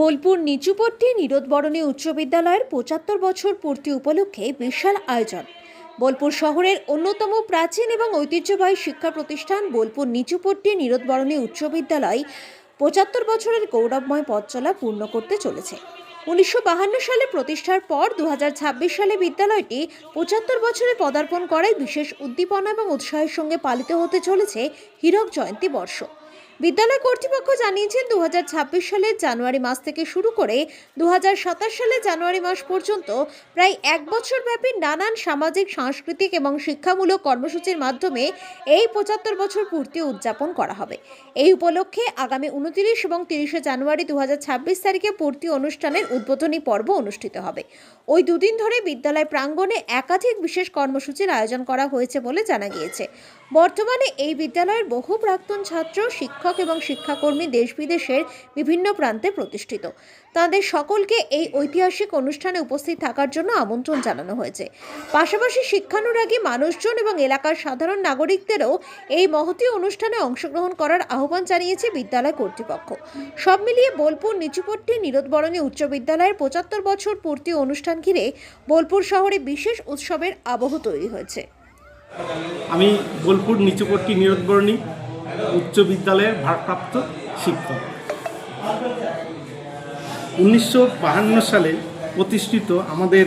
বোলপুর নিচুপট্টি নিরোধবরণী উচ্চ বিদ্যালয়ের পঁচাত্তর বছর পূর্তি উপলক্ষে বিশাল আয়োজন। বোলপুর শহরের অন্যতম প্রাচীন এবং ঐতিহ্যবাহী শিক্ষা প্রতিষ্ঠান বোলপুর নিচুপট্টি নিরোধবরণী উচ্চ বিদ্যালয় পঁচাত্তর বছরের গৌরবময় পথ চলা পূর্ণ করতে চলেছে। উনিশশো সালে প্রতিষ্ঠার পর দু হাজার ছাব্বিশ সালে বিদ্যালয়টি পঁচাত্তর বছরে পদার্পণ করায় বিশেষ উদ্দীপনা এবং উৎসাহের সঙ্গে পালিত হতে চলেছে হীরক জয়ন্তী বর্ষ। বিদ্যালয় কর্তৃপক্ষ জানিয়েছেন দু হাজার ছাব্বিশ সালের জানুয়ারি মাস থেকে শুরু করে দু হাজার সালের জানুয়ারি মাস পর্যন্ত প্রায় এক বছর ব্যাপী নানান সামাজিক, সাংস্কৃতিক এবং শিক্ষামূলক কর্মসূচির মাধ্যমে এই পঁচাত্তর বছর পূর্তি উদযাপন করা হবে। এই উপলক্ষে আগামী উনতিরিশ এবং তিরিশে জানুয়ারি দু হাজার ছাব্বিশ তারিখে পূর্তি অনুষ্ঠানের উদ্বোধনী পর্ব অনুষ্ঠিত হবে। ওই দুদিন ধরে বিদ্যালয় প্রাঙ্গণে একাধিক বিশেষ কর্মসূচির আয়োজন করা হয়েছে বলে জানা গিয়েছে। বর্তমানে এই বিদ্যালয়ের বহু প্রাক্তন ছাত্র, শিক্ষক এবং শিক্ষাকর্মী দেশ বিদেশের বিভিন্ন প্রান্তে প্রতিষ্ঠিত। তাদের সকলকে এই ঐতিহাসিক অনুষ্ঠানে উপস্থিত থাকার জন্য আমন্ত্রণ জানানো হয়েছে। পাশাপাশি শিক্ষানুরাগী মানুষজন এবং এলাকার সাধারণ নাগরিকদেরও এই মহতী অনুষ্ঠানে অংশগ্রহণ করার আহ্বান জানিয়েছে বিদ্যালয় কর্তৃপক্ষ। সব মিলিয়ে বোলপুর, নিচুপট্টি নিরোধবরণী উচ্চ বিদ্যালয়ের পঁচাত্তর বছর পূর্তি অনুষ্ঠান ঘিরে বোলপুর শহরে বিশেষ উৎসবের আবহ তৈরি হয়েছে। আমি বোলপুর নিচুপট্টি নিরোধবরণী উচ্চ বিদ্যালয়ের ভারপ্রাপ্ত শিক্ষক। উনিশশো সালে প্রতিষ্ঠিত আমাদের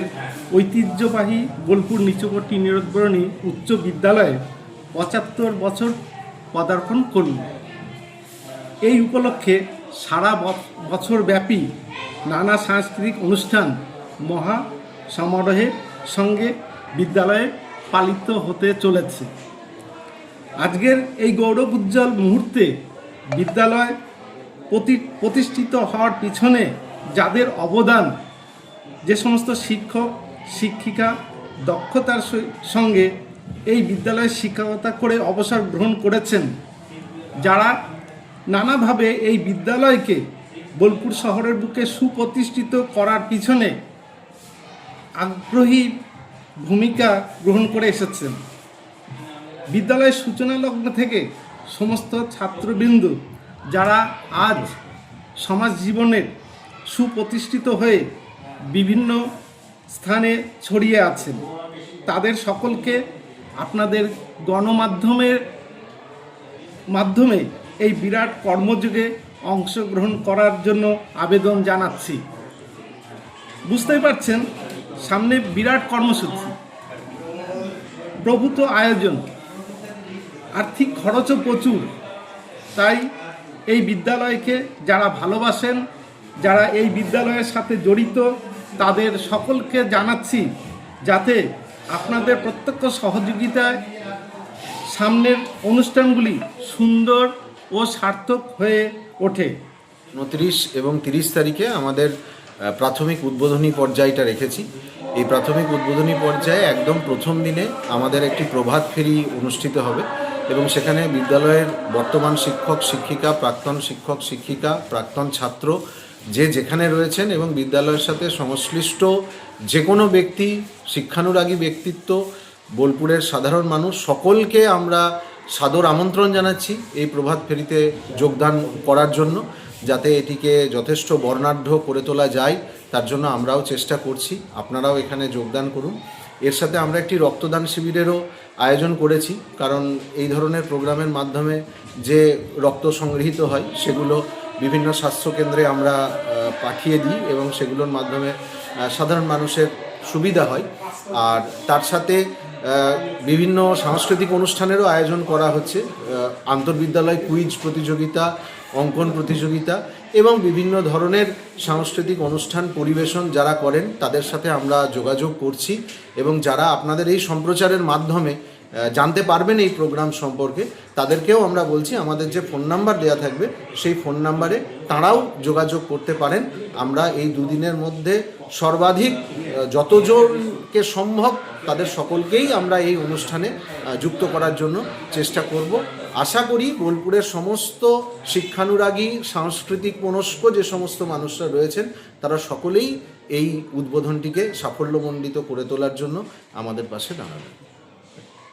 ঐতিহ্যবাহী বোলপুর নিচুপট্টি নিরোধবরণী উচ্চ বিদ্যালয়ে পঁচাত্তর বছর পদার্পণ করল। এই উপলক্ষে সারা ব- বছরব্যাপী নানা সাংস্কৃতিক অনুষ্ঠান মহা সমারোহের সঙ্গে বিদ্যালয়ে পালিত হতে চলেছে। আজকের এই গৌরব উজ্জ্বল মুহূর্তে বিদ্যালয় প্রতি প্রতিষ্ঠিত হওয়ার পিছনে যাদের অবদান, যে সমস্ত শিক্ষক, শিক্ষিকা দক্ষতার সঙ্গে এই বিদ্যালয়ে শিক্ষকতা করে অবসর গ্রহণ করেছেন, যারা নানাভাবে এই বিদ্যালয়কে বোলপুর শহরের বুকে সুপ্রতিষ্ঠিত করার পিছনে আগ্রহী ভূমিকা গ্রহণ করে এসেছেন। বিদ্যালয়ের সূচনা লগ্ন থেকে সমস্ত ছাত্রবৃন্দ যারা আজ সমাজ জীবনের সুপ্রতিষ্ঠিত হয়ে বিভিন্ন স্থানে ছড়িয়ে আছেন, তাদের সকলকে আপনাদের গণমাধ্যমের মাধ্যমে এই বিরাট কর্মযুগে অংশগ্রহণ করার জন্য আবেদন জানাচ্ছি। বুঝতেই পারছেন সামনে বিরাট কর্মসূচি। প্রভূত আয়োজন। আর্থিক খরচও প্রচুর। তাই এই বিদ্যালয়কে যারা ভালোবাসেন, যারা এই বিদ্যালয়ের সাথে জড়িত, তাদের সকলকে জানাচ্ছি যাতে আপনাদের প্রত্যক্ষ সহযোগিতায় সামনের অনুষ্ঠানগুলি সুন্দর ও সার্থক হয়ে ওঠে। উনত্রিশ এবং তিরিশ তারিখে আমাদের প্রাথমিক উদ্বোধনী পর্যায়টা রেখেছি। এই প্রাথমিক উদ্বোধনী পর্যায়ে একদম প্রথম দিনে আমাদের একটি প্রভাত ফেরি অনুষ্ঠিত হবে এবং সেখানে বিদ্যালয়ের বর্তমান শিক্ষক, শিক্ষিকা, প্রাক্তন শিক্ষক, শিক্ষিকা, প্রাক্তন ছাত্র যে যেখানে রয়েছেন এবং বিদ্যালয়ের সাথে সংশ্লিষ্ট যে কোনো ব্যক্তি, শিক্ষানুরাগী ব্যক্তিত্ব, বোলপুরের সাধারণ মানুষ, সকলকে আমরা সাদর আমন্ত্রণ জানাচ্ছি এই প্রভাত ফেরিতে যোগদান করার জন্য যাতে এটিকে যথেষ্ট বর্ণাঢ্য করে তোলা যায়। তার জন্য আমরাও চেষ্টা করছি। আপনারাও এখানে যোগদান করুন। এর সাথে আমরা একটি রক্তদান শিবিরেরও আয়োজন করেছি, কারণ এই ধরনের প্রোগ্রামের মাধ্যমে যে রক্ত সংগৃহীত হয়, সেগুলো বিভিন্ন স্বাস্থ্যকেন্দ্রে আমরা পাঠিয়ে দিই এবং সেগুলোর মাধ্যমে সাধারণ মানুষের সুবিধা হয়। আর তার সাথে বিভিন্ন সাংস্কৃতিক অনুষ্ঠানেরও আয়োজন করা হচ্ছে। আন্তর্বিদ্যালয় কুইজ প্রতিযোগিতা অঙ্কন প্রতিযোগিতা এবং বিভিন্ন ধরনের সাংস্কৃতিক অনুষ্ঠান পরিবেশন যারা করেন, তাদের সাথে আমরা যোগাযোগ করছি এবং যারা আপনাদের এই সম্প্রচারের মাধ্যমে জানতে পারবেন এই প্রোগ্রাম সম্পর্কে, তাদেরকেও আমরা বলছি আমাদের যে ফোন নাম্বার দেওয়া থাকবে, সেই ফোন নাম্বারে তাঁরাও যোগাযোগ করতে পারেন। আমরা এই দুদিনের মধ্যে সর্বাধিক যতজনকে সম্ভব তাদের সকলকেই আমরা এই অনুষ্ঠানে যুক্ত করার জন্য চেষ্টা করব। আশা করি বোলপুরের সমস্ত শিক্ষানুরাগী, সাংস্কৃতিক মনস্ক যে সমস্ত মানুষরা রয়েছেন, তারা সকলেই এই উদ্বোধনটিকে সাফল্যমণ্ডিত করে তোলার জন্য আমাদের পাশে দাঁড়াবেন।